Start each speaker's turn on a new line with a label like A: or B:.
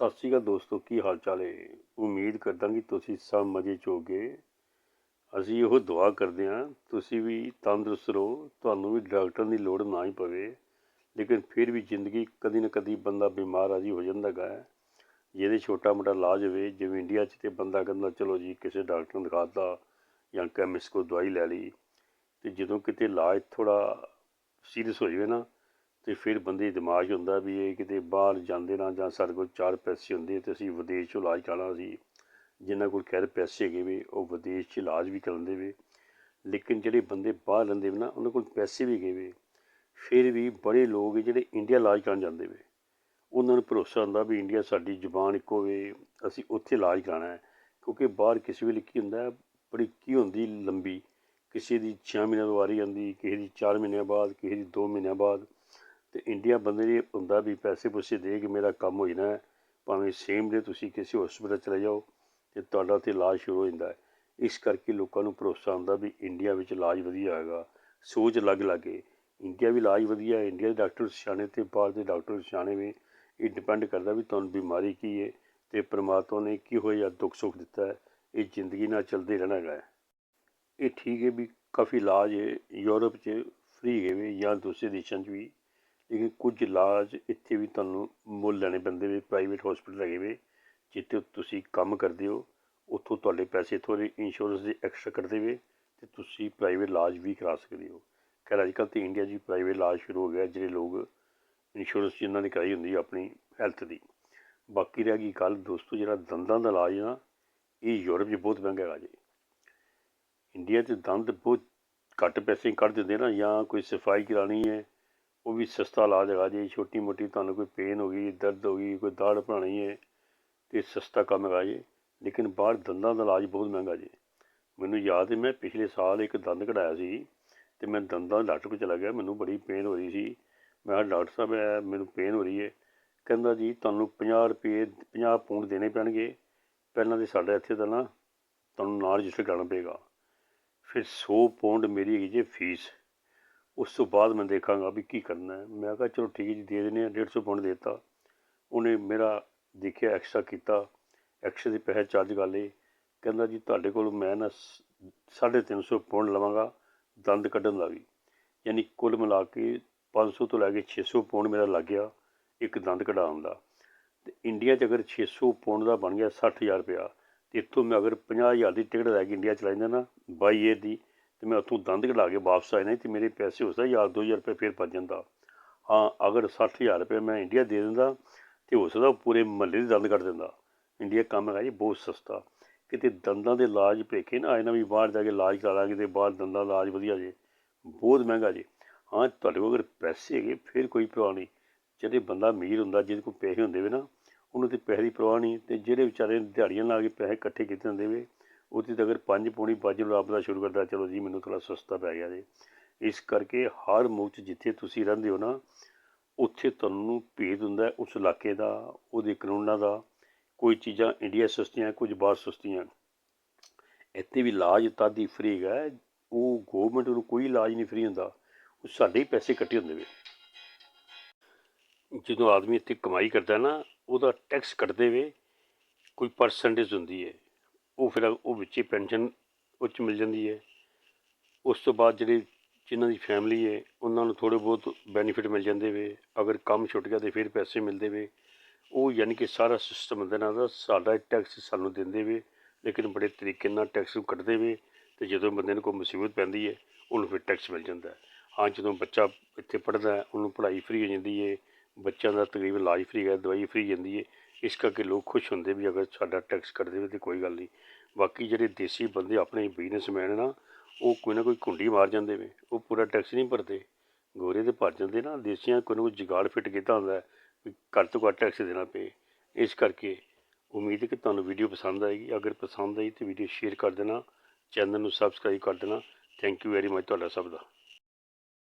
A: ਸਤਿ ਸ਼੍ਰੀ ਅਕਾਲ ਦੋਸਤੋ, ਕੀ ਹਾਲ ਚਾਲ ਹੈ ਉਮੀਦ ਕਰਦਾ ਕਿ ਤੁਸੀਂ ਸਭ ਮਜ਼ੇ 'ਚ ਹੋਗੇ ਅਸੀਂ ਉਹ ਦੁਆ ਕਰਦੇ ਹਾਂ ਤੁਸੀਂ ਵੀ ਤੰਦਰੁਸਤ ਰਹੋ, ਤੁਹਾਨੂੰ ਵੀ ਡਾਕਟਰ ਦੀ ਲੋੜ ਨਾ ਹੀ ਪਵੇ, ਲੇਕਿਨ ਫਿਰ ਵੀ ਜ਼ਿੰਦਗੀ ਕਦੀ ਨਾ ਕਦੀ ਬੰਦਾ ਬਿਮਾਰ ਆਜੀ ਹੋ ਜਾਂਦਾ ਗਾ ਹੈ। ਜਿਹਦੇ ਛੋਟਾ ਮੋਟਾ ਇਲਾਜ ਹੋਵੇ, ਜਿਵੇਂ ਇੰਡੀਆ 'ਚ ਤੇ ਬੰਦਾ ਕਹਿੰਦਾ, ਚਲੋ ਜੀ, ਕਿਸੇ ਡਾਕਟਰ ਨੂੰ ਦਿਖਾਤਾ ਜਾਂ ਕੈਮਿਸਟ ਕੋਲ ਦਵਾਈ ਲੈ ਲਈ। ਤੇ ਜਦੋਂ ਕਿਤੇ ਇਲਾਜ ਥੋੜਾ ਸੀਰੀਅਸ ਹੋ ਜਾਵੇ ਨਾ ਤੇ ਫਿਰ ਬੰਦੇ ਦਿਮਾਗ 'ਚ ਹੁੰਦਾ ਵੀ ਇਹ ਕਿਤੇ ਬਾਹਰ ਜਾਂਦੇ ਨਾ ਜਾਂ ਸਾਡੇ ਕੋਲ ਚਾਰ ਪੈਸੇ ਹੁੰਦੇ ਤੇ ਅਸੀਂ ਵਿਦੇਸ਼ 'ਚੋਂ ਇਲਾਜ ਕਰਾਉਣਾ ਸੀ। ਜਿਨ੍ਹਾਂ ਕੋਲ ਖੈਰ ਪੈਸੇ ਹੈਗੇ ਵੇ, ਉਹ ਵਿਦੇਸ਼ 'ਚ ਇਲਾਜ ਵੀ ਕਰਾਉਂਦੇ ਵੇ। ਲੇਕਿਨ ਜਿਹੜੇ ਬੰਦੇ ਬਾਹਰ ਰਹਿੰਦੇ ਵੇ ਨਾ, ਉਹਨਾਂ ਕੋਲ ਪੈਸੇ ਵੀ ਹੈਗੇ ਵੇ। ਫਿਰ ਵੀ ਬੜੇ ਲੋਕ ਜਿਹੜੇ ਇੰਡੀਆ ਇਲਾਜ ਕਰਾਉਣ ਜਾਂਦੇ ਵੇ। ਉਹਨਾਂ ਨੂੰ ਭਰੋਸਾ ਹੁੰਦਾ ਵੀ ਇੰਡੀਆ ਸਾਡੀ ਜ਼ਬਾਨ ਇੱਕੋ ਵੇ, ਅਸੀਂ ਉੱਥੇ ਇਲਾਜ ਕਰਾਉਣਾ ਹੈ। ਕਿਉਂਕਿ ਬਾਹਰ ਕਿਸੇ ਵੇਲੇ ਕੀ ਹੁੰਦਾ ਬੜੀ ਕੀ ਹੁੰਦੀ ਲੰਬੀ। ਕਿਸੇ ਦੀ 6 ਮਹੀਨਿਆਂ ਤੋਂ ਵਾਰੀ ਜਾਂਦੀ, ਕਿਸੇ ਦੀ 4 ਮਹੀਨਿਆਂ ਬਾਅਦ, ਕਿਸੇ ਦੀ 2 ਮਹੀਨਿਆਂ ਬਾਅਦ। ਅਤੇ ਇੰਡੀਆ ਬੰਦੇ ਨੇ ਹੁੰਦਾ ਵੀ ਪੈਸੇ ਪੂਸੇ ਦੇ ਕੇ ਮੇਰਾ ਕੰਮ ਹੋ ਜਾਣਾ ਭਾਵੇਂ ਸੇਮ ਡੇ ਤੁਸੀਂ ਕਿਸੇ ਹਸਪੀਟਲ ਚਲੇ ਜਾਓ ਤੇ ਤੁਹਾਡਾ ਉੱਥੇ ਇਲਾਜ ਸ਼ੁਰੂ ਹੋ ਜਾਂਦਾ ਹੈ। ਇਸ ਕਰਕੇ ਲੋਕਾਂ ਨੂੰ ਭਰੋਸਾ ਹੁੰਦਾ ਵੀ ਇੰਡੀਆ ਵਿੱਚ ਇਲਾਜ ਵਧੀਆ ਹੈਗਾ। ਸੋਚ ਅਲੱਗ ਲੱਗੇ ਇੰਡੀਆ ਵੀ ਇਲਾਜ ਵਧੀਆ ਹੈ। ਇੰਡੀਆ ਦੇ ਡਾਕਟਰ ਸਿਆਣੇ ਤੇ ਬਾਹਰ ਦੇ ਡਾਕਟਰ ਸਿਆਣੇ ਵੀ ਇਹ ਡਿਪੈਂਡ ਕਰਦਾ ਵੀ ਤੁਹਾਨੂੰ ਬਿਮਾਰੀ ਕੀ ਹੈ ਤੇ ਪ੍ਰਮਾਤਮਾ ਨੇ ਕੀ ਹੋਇਆ ਦੁੱਖ ਸੁੱਖ ਦਿੱਤਾ ਹੈ। ਇਹ ਜ਼ਿੰਦਗੀ ਨਾਲ ਚੱਲਦੇ ਰਹਿਣਾ ਹੈਗਾ ਇਹ ਠੀਕ ਹੈ ਵੀ ਕਾਫੀ ਇਲਾਜ ਯੂਰਪ 'ਚ ਫ੍ਰੀ ਹੈ ਵੀ ਜਾਂ ਦੂਸਰੇ ਦੇਸ਼ਾਂ 'ਚ ਵੀ। ਲੇਕਿਨ ਕੁਝ ਇਲਾਜ ਇੱਥੇ ਵੀ ਤੁਹਾਨੂੰ ਮੁੱਲ ਲੈਣੇ ਪੈਂਦੇ ਵੇ ਪ੍ਰਾਈਵੇਟ ਹਸਪੀਟਲ ਹੈਗੇ ਵੇ, ਜਿੱਥੇ ਤੁਸੀਂ ਕੰਮ ਕਰਦੇ ਹੋ, ਉੱਥੋਂ ਤੁਹਾਡੇ ਪੈਸੇ ਥੋੜ੍ਹੇ ਇੰਸ਼ੋਰੈਂਸ ਦੇ ਐਕਸਟਰਾ ਕੱਟਦੇ ਵੇ ਤੇ ਤੁਸੀਂ ਪ੍ਰਾਈਵੇਟ ਇਲਾਜ ਵੀ ਕਰਾ ਸਕਦੇ ਹੋ। ਖੈਰ ਅੱਜ ਕੱਲ੍ਹ ਤੇ ਇੰਡੀਆ 'ਚ ਵੀ ਪ੍ਰਾਈਵੇਟ ਇਲਾਜ ਸ਼ੁਰੂ ਹੋ ਗਿਆ, ਜਿਹੜੇ ਲੋਕ ਇੰਸ਼ੋਰੈਂਸ ਜਿਨ੍ਹਾਂ ਨੇ ਕਰਾਈ ਹੁੰਦੀ ਆਪਣੀ ਹੈਲਥ ਦੀ। ਬਾਕੀ ਰਹਿ ਗਈ ਗੱਲ ਦੋਸਤੋ, ਜਿਹੜਾ ਦੰਦਾਂ ਦਾ ਇਲਾਜ ਨਾ, ਇਹ ਯੂਰਪ 'ਚ ਬਹੁਤ ਮਹਿੰਗਾ ਹੈਗਾ ਜੀ ਇੰਡੀਆ 'ਚ ਦੰਦ ਬਹੁਤ ਘੱਟ ਪੈਸੇ ਕੱਢ ਦਿੰਦੇ ਨਾ, ਜਾਂ ਕੋਈ ਸਫ਼ਾਈ ਕਰਾਉਣੀ ਹੈ ਉਹ ਵੀ ਸਸਤਾ ਇਲਾਜ ਹੈਗਾ ਜੀ ਛੋਟੀ ਮੋਟੀ ਤੁਹਾਨੂੰ ਕੋਈ ਪੇਨ ਹੋ ਗਈ, ਦਰਦ ਹੋ ਗਈ, ਕੋਈ ਦਾੜ ਬਣਾਉਣੀ ਹੈ ਤੇ ਸਸਤਾ ਕੰਮ ਹੈਗਾ ਜੀ। ਲੇਕਿਨ ਬਾਹਰ ਦੰਦਾਂ ਦਾ ਇਲਾਜ ਬਹੁਤ ਮਹਿੰਗਾ ਜੀ। ਮੈਨੂੰ ਯਾਦ ਹੈ, ਮੈਂ ਪਿਛਲੇ ਸਾਲ ਇੱਕ ਦੰਦ ਕਢਾਇਆ ਸੀ, ਤੇ ਮੈਂ ਦੰਦਾਂ ਡਾਕਟਰ ਕੋਲ ਚਲਾ ਗਿਆ, ਮੈਨੂੰ ਬੜੀ ਪੇਨ ਹੋ ਰਹੀ ਸੀ। ਮੈਂ ਕਿਹਾ, ਡਾਕਟਰ ਸਾਹਿਬ ਮੈਨੂੰ ਪੇਨ ਹੋ ਰਹੀ ਹੈ ਕਹਿੰਦਾ ਜੀ, ਤੁਹਾਨੂੰ 50 ਰੁਪਏ 50 ਪੌਂਡ ਦੇਣੇ ਪੈਣਗੇ। ਪਹਿਲਾਂ ਤੇ ਸਾਡਾ ਇੱਥੇ ਤਾਂ ਨਾ, ਤੁਹਾਨੂੰ ਨਾਲ ਰਜਿਸਟਰ ਕਰਾਉਣਾ ਪਏਗਾ। ਫਿਰ 100 ਪੌਂਡ ਮੇਰੀ ਹੈਗੀ ਜੀ ਫੀਸ। ਉਸ ਤੋਂ ਬਾਅਦ ਮੈਂ ਦੇਖਾਂਗਾ ਵੀ ਕੀ ਕਰਨਾ ਹੈ। ਮੈਂ ਕਿਹਾ, ਚਲੋ ਠੀਕ ਹੈ ਜੀ, ਦੇ ਦਿੰਦੇ ਹਾਂ 150 ਪਾਉਂਡ ਦੇ ਦਿੱਤਾ। ਉਹਨੇ ਮੇਰਾ ਦੇਖਿਆ ਐਕਸਟਰਾ ਕੀਤਾ। ਐਕਸਟਰਾ ਦੇ ਪੈਸੇ ਚਾਰਜ ਕਰ ਲਏ। ਕਹਿੰਦਾ ਜੀ, ਤੁਹਾਡੇ ਕੋਲ ਮੈਂ ਨਾ ਸ- ਸਾਢੇ ਤਿੰਨ ਸੌ ਪੌਂਡ ਲਵਾਂਗਾ, ਦੰਦ ਕੱਢਣ ਦਾ ਵੀ। ਯਾਨੀ ਕੁੱਲ ਮਿਲਾ ਕੇ 500 ਤੋਂ ਲੈ ਕੇ 600 ਪੌਂਡ ਮੇਰਾ ਲੱਗ ਗਿਆ ਇੱਕ ਦੰਦ ਕਢਾਉਣ ਦਾ। ਤੇ ਇੰਡੀਆ 'ਚ ਅਗਰ 600 ਪਾਉਂਡ ਦਾ ਬਣ ਗਿਆ 60000 ਰੁਪਇਆ, ਤੇ ਇੱਥੋਂ ਮੈਂ ਅਗਰ 50000 ਦੀ ਟਿਕਟ ਲੈ ਕੇ ਇੰਡੀਆ ਚਲਾ ਜਾਂਦਾ ਨਾ, ਬਾਈ ਏਅਰ ਦੀ ਤੇ ਮੈਂ ਉੱਥੋਂ ਦੰਦ ਕਢਾ ਕੇ ਵਾਪਸ ਆ ਜਾਣਾ ਸੀ ਤੇ ਮੇਰੇ ਪੈਸੇ ਹੋ ਸਕਦਾ ਯਾਰ ਦੋ ਹਜ਼ਾਰ ਰੁਪਏ ਫੇਰ ਬਚ ਜਾਂਦਾ। ਹਾਂ, ਅਗਰ 60000 ਰੁਪਏ ਮੈਂ ਇੰਡੀਆ ਦੇ ਦਿੰਦਾ ਤੇ ਹੋ ਸਕਦਾ ਉਹ ਪੂਰੇ ਮਹੱਲੇ ਦੇ ਦੰਦ ਕੱਢ ਦਿੰਦਾ। ਇੰਡੀਆ ਕੰਮ ਹੈਗਾ ਜੀ, ਬਹੁਤ ਸਸਤਾ। ਕਿਤੇ ਦੰਦਾਂ ਦੇ ਇਲਾਜ ਭੇਖੇ ਨਾ ਆਏ ਨਾ ਵੀ ਬਾਹਰ ਜਾ ਕੇ ਇਲਾਜ ਕਰਾ ਕਰਾਂਗੇ ਤੇ ਬਾਹਰ ਦੰਦਾਂ ਦਾ ਇਲਾਜ ਵਧੀਆ ਜੇ ਬਹੁਤ ਮਹਿੰਗਾ ਜੇ। ਹਾਂ, ਤੁਹਾਡੇ ਕੋਲ ਅਗਰ ਪੈਸੇ ਹੈਗੇ, ਫਿਰ ਕੋਈ ਪਰਵਾਹ ਨਹੀਂ। ਜਿਹੜੇ ਬੰਦਾ ਅਮੀਰ ਹੁੰਦਾ, ਜਿਹਦੇ ਕੋਲ ਪੈਸੇ ਹੁੰਦੇ ਵੇ ਨਾ, ਉਹਨੂੰ ਤੇ ਪੈਸੇ ਦੀ ਪਰਵਾਹ ਨਹੀਂ ਤੇ ਜਿਹੜੇ ਵਿਚਾਰੇ ਦਿਹਾੜੀਆਂ ਲਾ ਕੇ ਪੈਸੇ ਇਕੱਠੇ ਕੀਤੇ ਹੁੰਦੇ ਵੇ ਉਹਦੀ 'ਤੇ ਅਗਰ ਪੰਜ ਪੌਣੀ ਪੰਜ ਰੱਬ ਦਾ ਸ਼ੁਰੂ ਕਰਦਾ, ਚਲੋ ਜੀ, ਮੈਨੂੰ ਥੋੜਾ ਸਸਤਾ ਪੈ ਗਿਆ ਜੀ। ਇਸ ਕਰਕੇ ਹਰ ਮੁਲਕ 'ਚ ਜਿੱਥੇ ਤੁਸੀਂ ਰਹਿੰਦੇ ਹੋ ਨਾ, ਉੱਥੇ ਤੁਹਾਨੂੰ ਭੇਦ ਹੁੰਦਾ ਉਸ ਇਲਾਕੇ ਦਾ, ਉਹਦੇ ਕਾਨੂੰਨਾਂ ਦਾ। ਕੋਈ ਚੀਜ਼ਾਂ ਇੰਡੀਆ ਸਸਤੀਆਂ ਕੁਝ ਬਾਹਰ ਸਸਤੀਆਂ ਇੱਥੇ ਵੀ ਇਲਾਜ ਤਦ ਹੀ ਫ੍ਰੀ ਹੈਗਾ ਉਹ ਗਵਰਨਮੈਂਟ ਨੂੰ ਕੋਈ ਇਲਾਜ ਨਹੀਂ ਫ੍ਰੀ ਹੁੰਦਾ। ਉਹ ਸਾਡੇ ਹੀ ਪੈਸੇ ਕੱਟੇ ਹੁੰਦੇ ਵੇ ਜਦੋਂ ਆਦਮੀ ਇੱਥੇ ਕਮਾਈ ਕਰਦਾ ਨਾ, ਉਹਦਾ ਟੈਕਸ ਕੱਟਦੇ ਵੇ, ਕੋਈ ਪਰਸੈਂਟੇਜ ਹੁੰਦੀ ਹੈ। ਉਹ ਫਿਰ ਉਹ ਵਿੱਚੇ ਪੈਨਸ਼ਨ ਉਹ 'ਚ ਮਿਲ ਜਾਂਦੀ ਹੈ। ਉਸ ਤੋਂ ਬਾਅਦ ਜਿਹੜੇ ਜਿਨ੍ਹਾਂ ਦੀ ਫੈਮਿਲੀ ਹੈ, ਉਹਨਾਂ ਨੂੰ ਥੋੜ੍ਹੇ ਬਹੁਤ ਬੈਨੀਫਿਟ ਮਿਲ ਜਾਂਦੇ ਵੇ। ਅਗਰ ਕੰਮ ਛੁੱਟ ਗਿਆ ਤਾਂ ਫਿਰ ਪੈਸੇ ਮਿਲਦੇ ਵੇ। ਉਹ ਯਾਨੀ ਕਿ ਸਾਰਾ ਸਿਸਟਮ ਹੁੰਦਾ ਨਾਲ ਦਾ ਸਾਡਾ ਟੈਕਸ ਸਾਨੂੰ ਦਿੰਦੇ ਵੇ, ਲੇਕਿਨ ਬੜੇ ਤਰੀਕੇ ਨਾਲ ਟੈਕਸ ਨੂੰ ਕੱਟਦੇ ਵੇ ਤੇ ਜਦੋਂ ਬੰਦੇ ਨੂੰ ਕੋਈ ਮੁਸੀਬਤ ਪੈਂਦੀ ਹੈ, ਉਹਨੂੰ ਫਿਰ ਟੈਕਸ ਮਿਲ ਜਾਂਦਾ। ਹਾਂ, ਜਦੋਂ ਬੱਚਾ ਇੱਥੇ ਪੜ੍ਹਦਾ ਉਹਨੂੰ ਪੜ੍ਹਾਈ ਫ੍ਰੀ ਹੋ ਜਾਂਦੀ ਹੈ, ਬੱਚਿਆਂ ਦਾ ਤਕਰੀਬਨ ਇਲਾਜ ਫ੍ਰੀ ਹੈ ਦਵਾਈ ਫ੍ਰੀ ਜਾਂਦੀ ਹੈ ਇਸ ਕਰਕੇ ਲੋਕ ਖੁਸ਼ ਹੁੰਦੇ ਵੀ ਅਗਰ ਸਾਡਾ ਟੈਕਸ ਕੱਟ ਦੇਵੇ ਤੇ ਕੋਈ ਗੱਲ ਨਹੀਂ। ਬਾਕੀ ਜਿਹੜੇ ਦੇਸੀ ਬੰਦੇ ਆਪਣੇ ਬਿਜ਼ਨਸਮੈਨ ਨਾ, ਉਹ ਕੋਈ ਨਾ ਕੋਈ ਕੁੰਡੀ ਮਾਰ ਜਾਂਦੇ ਵੇ ਉਹ ਪੂਰਾ ਟੈਕਸ ਨਹੀਂ ਭਰਦੇ। ਗੋਰੇ ਤੇ ਭਰ ਜਾਂਦੇ ਨਾ। ਦੇਸੀਆਂ ਕੋਈ ਨਾ ਕੋਈ ਜੁਗਾੜ ਫਿੱਟ ਕੀਤਾ ਹੁੰਦਾ ਵੀ ਘੱਟ ਤੋਂ ਘੱਟ ਟੈਕਸ ਦੇਣਾ ਪਏ। ਇਸ ਕਰਕੇ ਉਮੀਦ ਹੈ ਕਿ ਤੁਹਾਨੂੰ ਵੀਡੀਓ ਪਸੰਦ ਆਏਗੀ। ਅਗਰ ਪਸੰਦ ਆਈ ਤਾਂ ਵੀਡੀਓ ਸ਼ੇਅਰ ਕਰ ਦੇਣਾ। ਚੈਨਲ ਨੂੰ ਸਬਸਕ੍ਰਾਈਬ ਕਰ ਦੇਣਾ। ਥੈਂਕ ਯੂ ਵੈਰੀ ਮਚ ਤੁਹਾਡਾ ਸਭ ਦਾ।